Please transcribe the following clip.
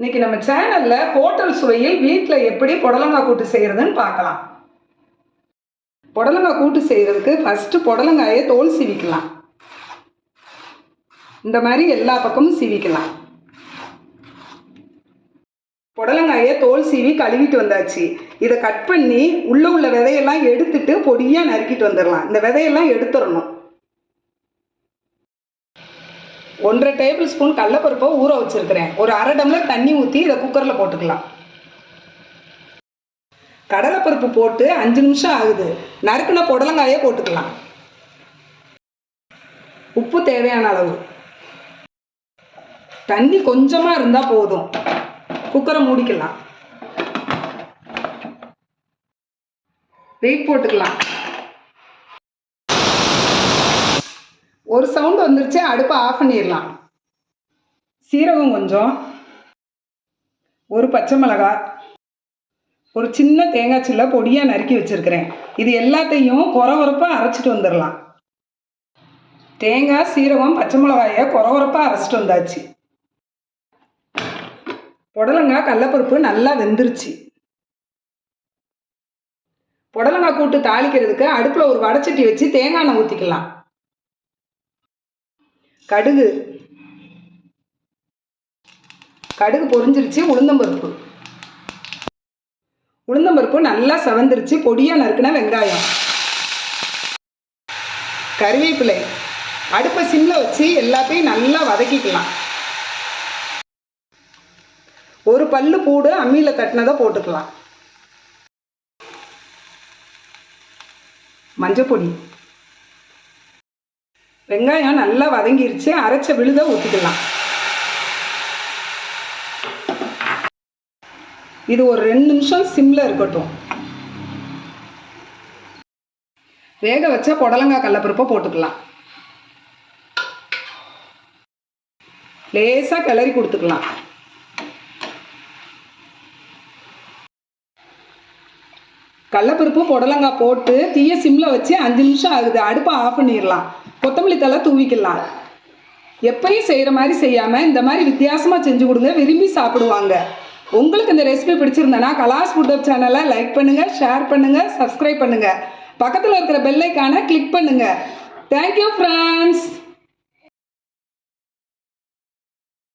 இன்னைக்கு நம்ம சேனல்ல ஹோட்டல் சுவையில் வீட்டில் எப்படி புடலங்காய் கூட்டு செய்யறதுன்னு பார்க்கலாம். புடலங்காய் கூட்டு செய்யறதுக்கு ஃபர்ஸ்ட் புடலங்காயை தோல் சீவிக்கலாம். இந்த மாதிரி எல்லா பக்கமும் சீவிக்கலாம். புடலங்காயை தோல் சீவி கழுவிட்டு வந்தாச்சு. இதை கட் பண்ணி உள்ள உள்ள விதையெல்லாம் எடுத்துட்டு பொடியாக நறுக்கிட்டு வந்துடலாம். இந்த விதையெல்லாம் எடுத்துடணும். ஒன்றரை டேபிள் ஸ்பூன் கடலப்பருப்பை ஊற வச்சுருக்கிறேன். ஒரு அரை டம்ளர் தண்ணி ஊற்றி இதை குக்கரில் போட்டுக்கலாம். கடலைப்பருப்பு போட்டு அஞ்சு நிமிஷம் ஆகுது. நறுக்குன புடலங்காயே போட்டுக்கலாம். உப்பு தேவையான அளவு. தண்ணி கொஞ்சமாக இருந்தால் போதும். குக்கரை மூடிக்கலாம். வெயிட் போட்டுக்கலாம். ஒரு சவுண்ட் வந்துருச்சு அடுப்பை ஆஃப் பண்ணிடலாம். சீரகம் கொஞ்சம் ஒரு பச்சை மிளகாய் ஒரு சின்ன தேங்காய் சில்ல பொடியாக நறுக்கி வச்சுருக்கிறேன். இது எல்லாத்தையும் குறவரப்பாக அரைச்சிட்டு வந்துடலாம். தேங்காய் சீரகம் பச்சை மிளகாயை குறவரப்பாக அரைச்சிட்டு வந்தாச்சு. புடலங்காய் கடலப்பருப்பு நல்லா வெந்துருச்சு. புடலங்காய் கூட்டு தாளிக்கிறதுக்கு அடுப்பில் ஒரு வடச்சட்டி வச்சு தேங்காய் எண்ணெய் ஊற்றிக்கலாம் கடுகு. கடுகு பொரிஞ்சிருச்சு உளுந்தம்பருப்பு உளுந்தம்பருப்பு நல்லா செவந்துருச்சு பொடியாக நறுக்குன வெங்காயம். கருவேப்பிலை. அடுப்பை சிம்மில் வச்சு எல்லாத்தையும் நல்லா வதக்கிக்கலாம். ஒரு பல்லு பூடு அம்மியில் தட்டினதை போட்டுக்கலாம். மஞ்சப்பொடி. வெங்காயம் நல்லா வதங்கிருச்சு அரைச்ச விழுத ஊற்றிக்கலாம் இது ஒரு ரெண்டு நிமிஷம் சிம்மில் இருக்கட்டும். வேக வச்ச புடலங்காய் கடலப்பருப்பை போட்டுக்கலாம். லேசாக கிளறி கொடுத்துக்கலாம். கடலப்பருப்பு புடலங்காய் போட்டு தீய சிம்மில் வச்சு அஞ்சு நிமிஷம் ஆகுது. அடுப்பை ஆஃப் பண்ணிடலாம். கொத்தமல்லி தலை தூவிக்கலாம். எப்பயும் செய்கிற மாதிரி செய்யாமல் இந்த மாதிரி வித்தியாசமாக செஞ்சு கொடுங்க விரும்பி சாப்பிடுவாங்க. உங்களுக்கு இந்த ரெசிபி பிடிச்சிருந்தேன்னா கலாஸ் ஃபுட் அப் சேனலை லைக் பண்ணுங்கள் ஷேர் பண்ணுங்கள் சப்ஸ்கிரைப் பண்ணுங்கள் பக்கத்தில் இருக்கிற பெல்லைக்கான கிளிக் பண்ணுங்கள் தேங்க்யூ ஃப்ரெண்ட்ஸ்